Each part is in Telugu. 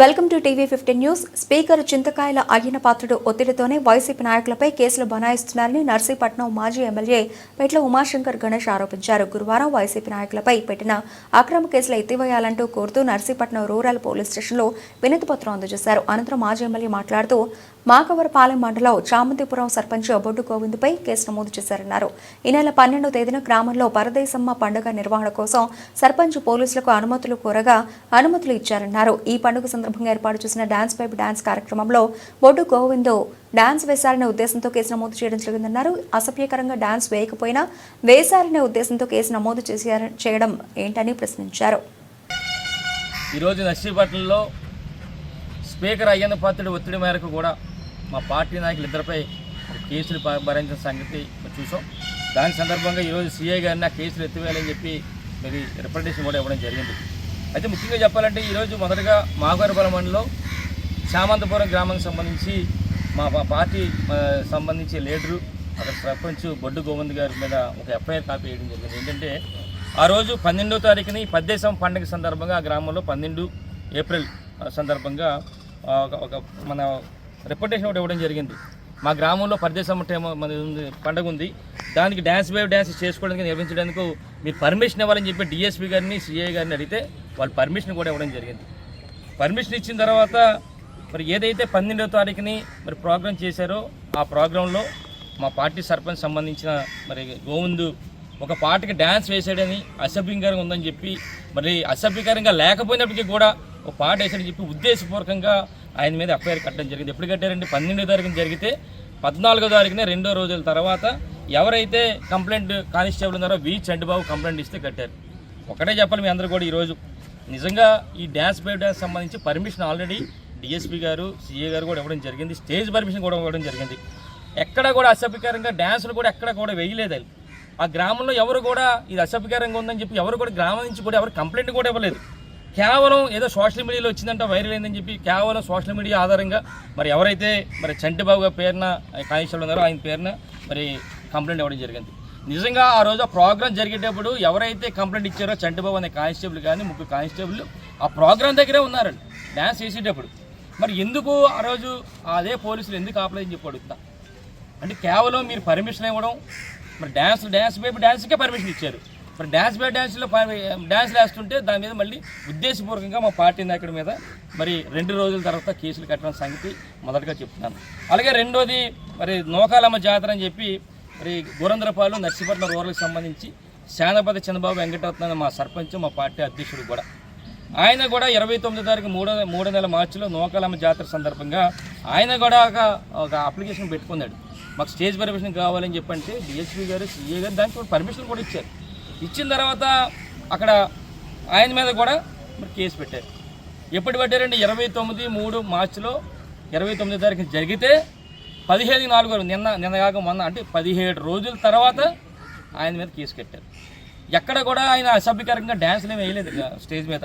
Welcome to TV fifteen news. Speaker Chintakayala Ayyanna Patrudu ఒత్తిడితోనే YCP నాయకులపై కేసులు బనాయిస్తున్నారని నర్సీపట్నం మాజీ ఎమ్మెల్యే పెట్ల ఉమాశంకర్ గణేష్ ఆరోపించారు. గురువారం వైసీపీ నాయకులపై పెట్టిన అక్రమ కేసులు ఎత్తివేయాలంటూ కోరుతూ నర్సీపట్నం రూరల్ పోలీస్ స్టేషన్లో వినతి పత్రం అందజేశారు. అనంతరం మాజీ ఎమ్మెల్యే మాట్లాడుతూ మాకవరపాలెం మండలం చామంతిపురం సర్పంచ్ బొడ్డు గోవింద్పై కేసు నమోదు చేశారన్నారు. ఈ నెల పన్నెండవ తేదీన గ్రామంలో పరదేశమ్మ పండుగ నిర్వహణ కోసం సర్పంచ్ పోలీసులకు అనుమతులు కోరగా అనుమతులు ఇచ్చారన్నారు. ఈ పండుగ సందర్భంగా ఏర్పాటు చేసిన డాన్స్ పైప్ డాన్స్ కార్యక్రమంలో బొడ్డు గోవింద్ డాన్స్ వేశారనే ఉద్దేశంతో కేసు నమోదు చేయడం జరిగిందన్నారు. అసభ్యకరంగా డాన్స్ వేయకపోయినా వేశారనే ఉద్దేశంతో కేసు నమోదు చేయడం ఏంటని ప్రశ్నించారు. ఈరోజు నర్సీపట్నంలో స్పీకర్ అయ్యన్న పాత్రుడి ఒత్తిడి మేరకు కూడా మా పార్టీ నాయకులు ఇద్దరిపై కేసులు భరించిన సంగతి చూసాం. దాని సందర్భంగా ఈరోజు సీఐ గారిని ఆ కేసులు ఎత్తివేయాలని చెప్పి మరి రిప్రజెంటేషన్ కూడా ఇవ్వడం జరిగింది. అయితే ముఖ్యంగా చెప్పాలంటే ఈరోజు మొదటగా మాగవరపురం మండలం చామంతపురం గ్రామానికి సంబంధించి మా పార్టీ సంబంధించి లీడరు అక్కడ సర్పంచ్ బొడ్డు గోవింద్ గారి మీద ఒక ఎఫ్ఐఆర్ కాపీ వేయడం జరిగింది. ఏంటంటే ఆ రోజు పన్నెండో తారీఖుని పద్దేశం పండుగ సందర్భంగా ఆ గ్రామంలో పన్నెండు ఏప్రిల్ సందర్భంగా ఒక మన రిప్రజెంటేషన్ ఒకటి ఇవ్వడం జరిగింది. మా గ్రామంలో పరిదేశం టైం మన ఉంది పండుగ ఉంది. దానికి డ్యాన్స్ వేవ్ డ్యాన్స్ చేసుకోవడానికి నిర్వహించడానికి మీరు పర్మిషన్ ఇవ్వాలని చెప్పి డిఎస్పీ గారిని సిఐ గారిని అడిగితే వాళ్ళు పర్మిషన్ కూడా ఇవ్వడం జరిగింది. పర్మిషన్ ఇచ్చిన తర్వాత మరి ఏదైతే పన్నెండవ తారీఖుని మరి ప్రోగ్రామ్ చేశారో ఆ ప్రోగ్రాంలో మా పార్టీ సర్పంచ్ సంబంధించిన మరి గోవిందు ఒక పాటకి డ్యాన్స్ వేసాడని అసభ్యంకరంగా ఉందని చెప్పి మరి అసభ్యకరంగా లేకపోయినప్పటికీ కూడా ఒక పాట వేసాడని చెప్పి ఉద్దేశపూర్వకంగా ఆయన మీద ఎఫ్ఐఆర్ కట్టడం జరిగింది. ఎప్పుడు కట్టారంటే పన్నెండో తారీఖున జరిగితే పద్నాలుగో తారీఖున రెండో రోజుల తర్వాత ఎవరైతే కంప్లైంట్ కానిస్టేబుల్ ఉన్నారో వి. చండబాబు కంప్లైంట్ ఇస్తే కట్టారు. ఒకటే చెప్పాలి మీ అందరూ కూడా ఈరోజు నిజంగా ఈ డ్యాన్స్ బై డ్యాన్స్ సంబంధించి permission already DSP garu CA garu కూడా ఇవ్వడం జరిగింది. స్టేజ్ పర్మిషన్ కూడా ఇవ్వడం జరిగింది. ఎక్కడ కూడా అసభ్యకరంగా డ్యాన్సులు కూడా ఎక్కడ కూడా వేయలేదు ఆ గ్రామంలో ఎవరు కూడా ఇది అసభ్యకరంగా ఉందని చెప్పి ఎవరు కూడా గ్రామం నుంచి కూడా ఎవరు కంప్లైంట్ కూడా ఇవ్వలేదు. కేవలం ఏదో సోషల్ మీడియాలో వచ్చిందంట వైరల్ అయిందని చెప్పి కేవలం సోషల్ మీడియా ఆధారంగా మరి ఎవరైతే మరి చంటిబాబు గారి పేరున కానిస్టేబుల్ ఉన్నారో ఆయన పేరున మరి కంప్లైంట్ ఇవ్వడం జరిగింది. నిజంగా ఆ రోజు ఆ ప్రోగ్రామ్ జరిగేటప్పుడు ఎవరైతే కంప్లైంట్ ఇచ్చారో చంటిబాబు అనే కానిస్టేబుల్ కానీ ముగ్గురు కానిస్టేబుల్ ఆ ప్రోగ్రామ్ దగ్గరే ఉన్నారండి డ్యాన్స్ చేసేటప్పుడు మరి ఎందుకు ఆ రోజు అదే పోలీసులు ఎందుకు ఆపలేదని చెప్పి అడుగుతా అంటే కేవలం మీరు పర్మిషన్ ఇవ్వడం మరి డ్యాన్స్ డ్యాన్స్ వైపు డ్యాన్స్కే పర్మిషన్ ఇచ్చారు. మరి డ్యాన్స్ బై డ్యాన్స్లో డ్యాన్స్ వేస్తుంటే దాని మీద మళ్ళీ ఉద్దేశపూర్వకంగా మా పార్టీ నాయకుడి మీద మరి రెండు రోజుల తర్వాత కేసులు కట్టడం సంగతి మొదటగా చెప్తున్నాను. అలాగే రెండోది మరి నోకాలమ్మ జాతర అని చెప్పి మరి గురంద్రపాలు నర్సీపట్నం రూరల్కి సంబంధించి శానపతి చంద్రబాబు వెంకటరత్న మా సర్పంచ్ మా పార్టీ అధ్యక్షుడు కూడా. ఆయన కూడా ఇరవై తొమ్మిది తారీఖు మూడో మూడో నెల మార్చిలో నోకాలమ్మ జాతర సందర్భంగా ఆయన కూడా ఒక ఒక అప్లికేషన్ పెట్టుకున్నాడు. మాకు స్టేజ్ పర్మిషన్ కావాలని చెప్పంటే డిఎస్పీ గారు సీఏ గారు దానికి కూడా పర్మిషన్ కూడా ఇచ్చారు. ఇచ్చిన తర్వాత అక్కడ ఆయన మీద కూడా మరి కేసు పెట్టారు. ఎప్పుడు పెట్టారంటే ఇరవై తొమ్మిది మూడు మార్చిలో ఇరవై తొమ్మిది తారీఖు జరిగితే పదిహేను నాలుగు నిన్న నిన్న కాక మొన్న అంటే పదిహేడు రోజుల తర్వాత ఆయన మీద కేసు కట్టారు. ఎక్కడ కూడా ఆయన అసభ్యకరంగా డ్యాన్స్లు ఏమి వేయలేదు స్టేజ్ మీద.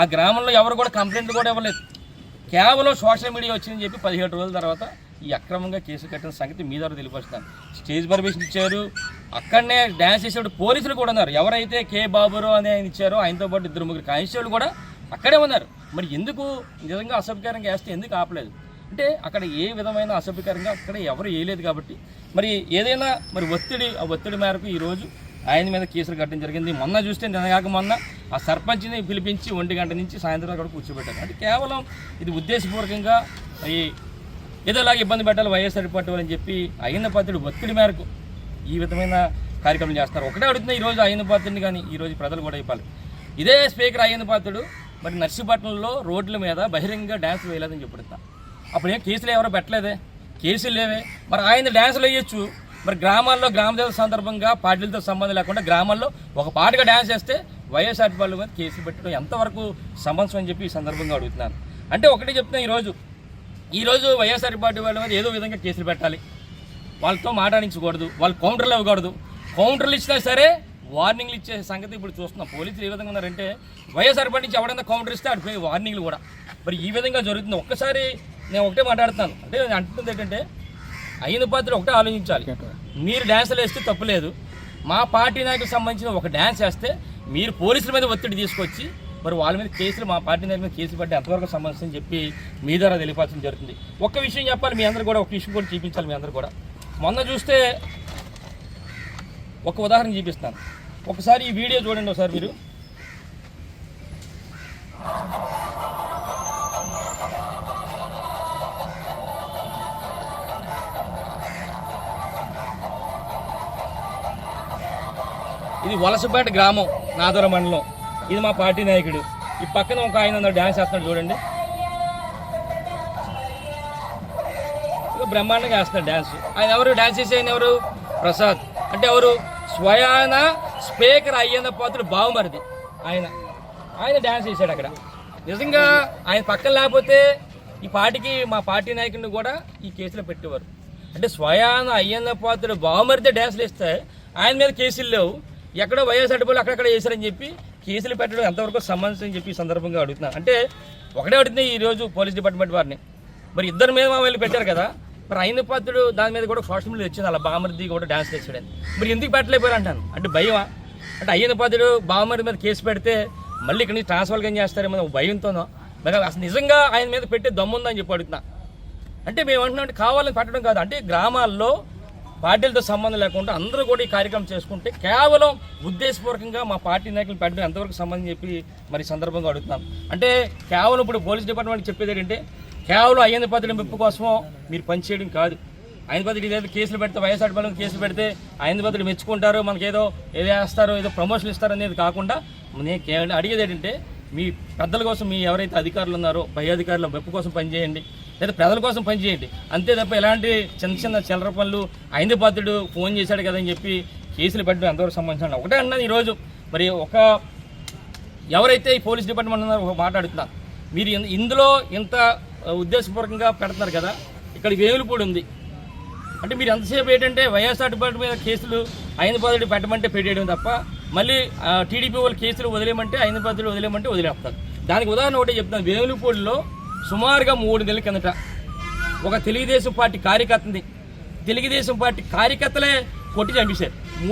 ఆ గ్రామంలో ఎవరు కూడా కంప్లైంట్ కూడా ఇవ్వలేదు. కేవలం సోషల్ మీడియా వచ్చిందని చెప్పి పదిహేడు రోజుల తర్వాత ఈ అక్రమంగా కేసు కట్టిన సంగతి మీ ద్వారా తెలియపరుస్తాను. స్టేజ్ పర్మిషన్ ఇచ్చారు. అక్కడనే డ్యాన్స్ చేసేవాడు పోలీసులు కూడా ఉన్నారు. ఎవరైతే కే బాబురావు అని ఆయన ఇచ్చారో ఆయనతో పాటు ఇద్దరు ముగ్గురు కానిస్టేబుల్ కూడా అక్కడే ఉన్నారు. మరి ఎందుకు నిజంగా అసభ్యకరంగా వేస్తే ఎందుకు ఆపలేదు? అంటే అక్కడ ఏ విధమైన అసభ్యకరంగా అక్కడ ఎవరు వేయలేదు కాబట్టి. మరి ఏదైనా మరి ఒత్తిడి ఆ ఒత్తిడి మేరకు ఈరోజు ఆయన మీద కేసులు కట్టడం జరిగింది. మొన్న చూస్తే నిన్నగాక మొన్న ఆ సర్పంచ్ని పిలిపించి ఒంటి గంట నుంచి సాయంత్రం అక్కడ కూర్చోబెట్టారు. అంటే కేవలం ఇది ఉద్దేశపూర్వకంగా ఈ ఏదోలాగా ఇబ్బంది పెట్టాలి వైఎస్ఆర్ పార్టీ అని చెప్పి అయిన పాత్రుడు ఒత్తిడి మేరకు ఈ విధమైన కార్యక్రమం చేస్తారు. ఒకటే అడుగుతున్నా ఈరోజు అయిన పాత్రుడిని కానీ ఈరోజు ప్రజలు కూడా ఇవ్వాలి. ఇదే స్పీకర్ అయ్యన్న పాత్రుడు మరి నర్సీపట్నంలో రోడ్ల మీద బహిరంగ డ్యాన్స్ వేయలేదని చెప్పుడుతా అప్పుడు ఏం కేసులు ఎవరో పెట్టలేదే? కేసులు లేవే. మరి ఆయన డ్యాన్సులు వేయొచ్చు. మరి గ్రామాల్లో గ్రామదేవత సందర్భంగా పార్టీలతో సంబంధం లేకుండా గ్రామాల్లో ఒక పాటగా డ్యాన్స్ చేస్తే వైఎస్ఆర్ వాళ్ళు మీద కేసులు పెట్టడం ఎంతవరకు సమంతం అని చెప్పి ఈ సందర్భంగా అడుగుతున్నాను. అంటే ఒకటి చెప్తున్నా ఈరోజు ఈరోజు వైఎస్ఆర్ పార్టీ వాళ్ళ మీద ఏదో విధంగా కేసులు పెట్టాలి. వాళ్ళతో మాట్లాడించకూడదు. వాళ్ళు కౌంటర్లు ఇవ్వకూడదు. కౌంటర్లు ఇచ్చినా సరే వార్నింగ్లు ఇచ్చే సంగతి ఇప్పుడు చూస్తున్నాం. పోలీసులు ఏ విధంగా ఉన్నారంటే వైఎస్ఆర్ పార్టీ నుంచి ఎవడన్నా కౌంటర్ ఇస్తే అడిపోయి వార్నింగ్లు కూడా. మరి ఈ విధంగా జరుగుతుంది. ఒక్కసారి నేను ఒకటే మాట్లాడుతాను అంటే నేను అంటున్నది ఏంటంటే అయిన పాత్ర ఒకటే ఆలోచించాలి. మీరు డ్యాన్సులు వేస్తే తప్పులేదు మా పార్టీ నాయకులకు సంబంధించిన ఒక డ్యాన్స్ వేస్తే మీరు పోలీసుల మీద ఒత్తిడి తీసుకొచ్చి మరి వాళ్ళ మీద కేసులు మా పార్టీ నేత మీద కేసులు పట్టి ఎంతవరకు సంబంధించి అని చెప్పి మీ ద్వారా తెలియపాల్సిన జరుగుతుంది. ఒక్క విషయం చెప్పాలి మీ అందరూ కూడా ఒక విషయం కూడా చూపించాలి మీ అందరూ కూడా. మొన్న చూస్తే ఒక ఉదాహరణ చూపిస్తాను. ఒకసారి ఈ వీడియో చూడండి ఒకసారి మీరు. ఇది వలసపేట గ్రామం నాదర మండలం ఇది మా పార్టీ నాయకుడు. ఈ పక్కన ఒక ఆయన డ్యాన్స్ చేస్తున్నాడు చూడండి. బ్రహ్మాండంగా వేస్తున్నాడు డ్యాన్స్ ఆయన ఎవరు? డ్యాన్స్ చేసే ఆయన ఎవరు? ప్రసాద్. అంటే ఎవరు? స్వయాన స్పీకర్ అయ్యన్న పాత్రుడు బావమరిది. ఆయన. ఆయన డ్యాన్స్ చేశాడు అక్కడ. నిజంగా ఆయన పక్కన లేకపోతే ఈ పార్టీకి మా పార్టీ నాయకుడిని కూడా ఈ కేసులో పెట్టేవారు. అంటే స్వయాన అయ్యన్న పాత్రుడు బావమరిదే డ్యాన్స్లు ఇస్తే ఆయన మీద కేసులు లేవు. ఎక్కడో వైఎస్ అడ్డుపల్లి అక్కడక్కడ చేశారని చెప్పి కేసులు పెట్టడం ఎంతవరకు సంబంధించి అని చెప్పి సందర్భంగా అడుగుతున్నాను అంటే ఒకటే అడుగుతుంది ఈరోజు పోలీస్ డిపార్ట్మెంట్ వారిని. మరి ఇద్దరు మీద వెళ్ళి పెట్టారు కదా మరి అయిన పాత్రుడు దాని మీద కూడా సోషల్ మీడియా వచ్చింది అలా బామర్ది కూడా డ్యాన్స్ తెచ్చాడని. మరి ఎందుకు పెట్టలేకపోయారు అంటాను? అంటే భయమా? అంటే అయ్యన పాత్రుడు బామర్ది మీద కేసు పెడితే మళ్ళీ ఇక్కడ నుంచి ట్రాన్స్ఫర్ కానీ చేస్తారేమో భయంతోనో మరి అసలు నిజంగా ఆయన మీద పెట్టే దమ్ముందని చెప్పి అడుగుతున్నా. అంటే మేము అంటున్నాం అంటే కావాలని పెట్టడం కాదు. అంటే గ్రామాల్లో పార్టీలతో సంబంధం లేకుండా అందరూ కూడా ఈ కార్యక్రమం చేసుకుంటే కేవలం ఉద్దేశపూర్వకంగా మా పార్టీ నాయకులు పెట్టడం ఎంతవరకు సంబంధం చెప్పి మరి సందర్భంగా అడుగుతున్నాం అంటే కేవలం ఇప్పుడు పోలీస్ డిపార్ట్మెంట్ చెప్పేది ఏంటంటే కేవలం అయ్యంది పద్ధతి మెప్పు కోసమో మీరు పనిచేయడం కాదు. ఆయన పద్ధతి కేసులు పెడితే వైఎస్ఆర్ బలం కేసులు పెడితే ఆయన పద్ధతి మెచ్చుకుంటారు మనకి ఏదో ఏదో వేస్తారు ఏదో ప్రమోషన్ ఇస్తారు అనేది కాకుండా నేను కేవలం అడిగేది ఏంటంటే మీ పెద్దల కోసం మీ ఎవరైతే అధికారులు ఉన్నారో పై అధికారుల మెప్పు కోసం పనిచేయండి లేదా ప్రజల కోసం పనిచేయండి అంతే తప్ప ఎలాంటి చిన్న చిన్న చిల్లర పనులు అయింది పాత్రుడు ఫోన్ చేశాడు కదా అని చెప్పి కేసులు పెట్టడం ఎంతవరకు సంబంధించిన ఒకటే అన్నది ఈరోజు. మరి ఒక ఎవరైతే ఈ పోలీస్ డిపార్ట్మెంట్ ఉన్నారో ఒక మాట్లాడుతున్నా మీరు ఇందులో ఇంత ఉద్దేశపూర్వకంగా పెడుతున్నారు కదా ఇక్కడ వేలుపూడి ఉంది. అంటే మీరు ఎంతసేపు ఏంటంటే వైఎస్ఆర్ డిపార్ట్మెంట్ మీద కేసులు ఐదు పద్ధతి పెట్టమంటే పెట్టేయడం తప్ప మళ్ళీ టీడీపీ వాళ్ళు కేసులు వదిలేయమంటే ఐదు పద్ధతులు వదిలేయమంటే వదిలేస్తారు. దానికి ఉదాహరణ ఒకటి చెప్తాను వేలుపూడిలో సుమారుగా మూడు నెలల కిందట ఒక తెలుగుదేశం పార్టీ కార్యకర్తని తెలుగుదేశం పార్టీ కార్యకర్తలే కొట్టి చంపేశారు.